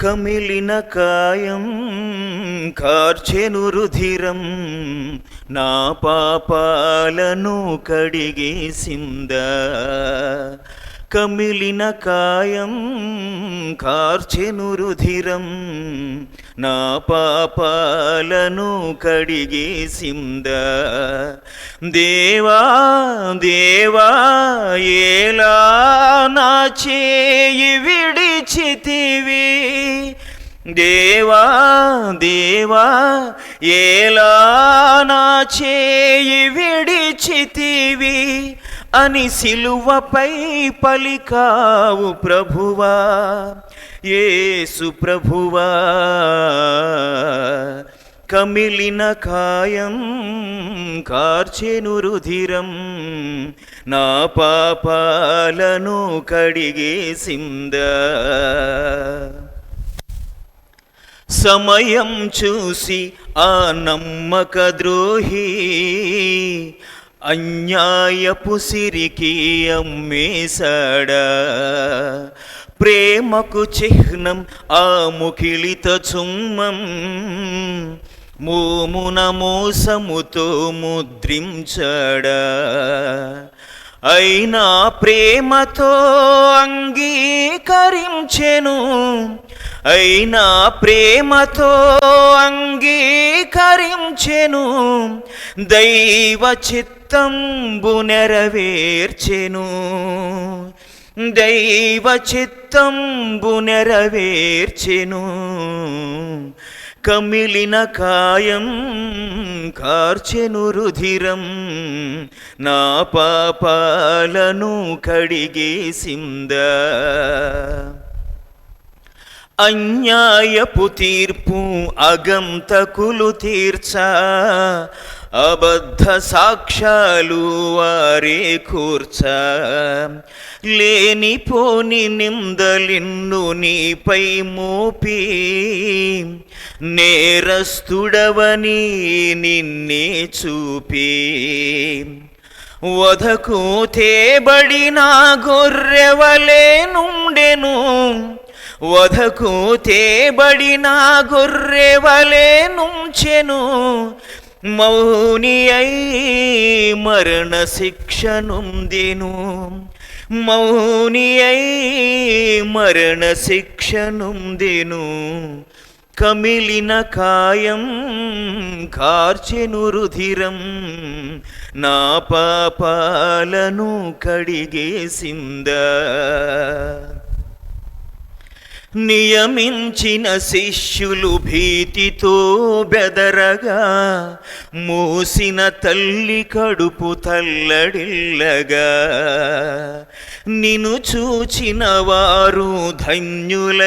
కమిలిన కాయం కార్చెను రుధిరం నా పాపాలను కడిగేసిందా కమిలిన కాయం కార్చెను రుధిరం నా పాపాలను కడిగేసిందా దేవా దేవా ఏలా నా చేయి విడిచితివీ? దేవా దేవా ఏలా నా చేయి విడిచితివి అని సిలువపై పలికావు ప్రభువా ఏసు ప్రభువా. కమిలిన కాయం కార్చెను రుధిరం నా పాపాలను కడిగేసిందా సమయం చూసి ఆ నమ్మక ద్రోహి అన్యాయపు సిరికి అమ్మేశాడా? ప్రేమకు చిహ్నం ఆ ముఖిలిత చుమ్మం మోమున మోసముతో ముద్రించాడా? అయినా ప్రేమతో అంగీకరించెను. అయినా ప్రేమతో అంగీకరించెను. దైవ చిత్తంబు నెరవేర్చెను. దైవ చిత్తంబు నెరవేర్చెను. కమిలిన కాయం కార్చెను రుధిరం. నా పాపాలను కడిగేసిందా అన్యాయపు తీర్పు అగంతకులు తీర్చ. అబద్ధ సాక్ష్యాలు వారే కూర్చ. లేనిపోని నిందలిన్ను నీపై మోపి. నేరస్తుడవని నిన్నే చూపి. వధకు తేబడిన గొర్రెవలే నుండెను. వధకు తేబడిన గొర్రెవలే నుంచెను. మౌని అయి మరణ శిక్షనుందెను. మౌని అయి మరణ శిక్షనుందెను. కమిలిన కాయం కార్చెను రుధిరం. నా పాపాలను కడిగేసిందా నియమించిన శిష్యులు భీతితో బెదరగా మూసిన తల్లి కడుపు తల్లడిల్లగా. నిను చూచిన వారు ధన్యులయ్యారు.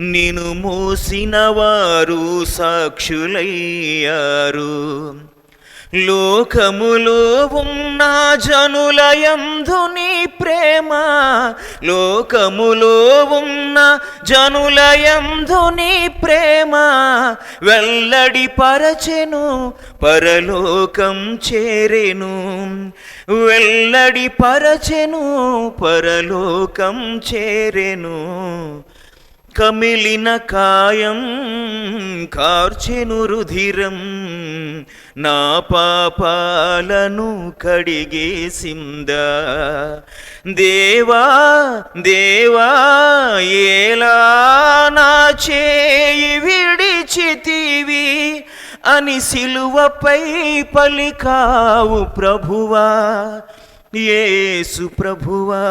నిను మూసిన వారు సాక్షులయ్యారు. లోకములో ఉన్న జనులయందు నీ ప్రేమ. లోకములో ఉన్న జనులయందు నీ ప్రేమ. వెల్లడి పరచెను పరలోకం చేరెను. వెల్లడి పరచెను పరలోకం చేరెను. కమిలిన కాయం కార్చెను రుధిరం. నా పాపాలను కడిగేసిందా దేవా దేవా ఏలా నా చేయి విడిచితివి అని సిలువపై పలికావు ప్రభువా ఏసు ప్రభువా.